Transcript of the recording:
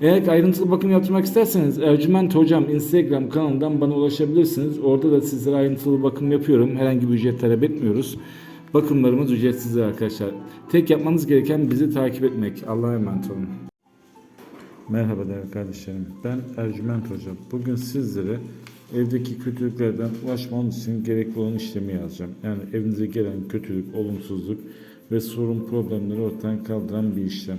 Eğer ayrıntılı bakım yaptırmak isterseniz Ercüment Hocam Instagram kanalından bana ulaşabilirsiniz. Orada da sizlere ayrıntılı bakım yapıyorum. Herhangi bir ücret talep etmiyoruz. Bakımlarımız ücretsizdir arkadaşlar. Tek yapmanız gereken bizi takip etmek. Allah'a emanet olun. Merhaba değerli kardeşlerim. Ben Ercüment Hocam. Bugün sizlere evdeki kötülüklerden ulaşmanız için gerekli olan işlemi yazacağım. Yani evinize gelen kötülük, olumsuzluk ve sorun problemleri ortadan kaldıran bir işlem.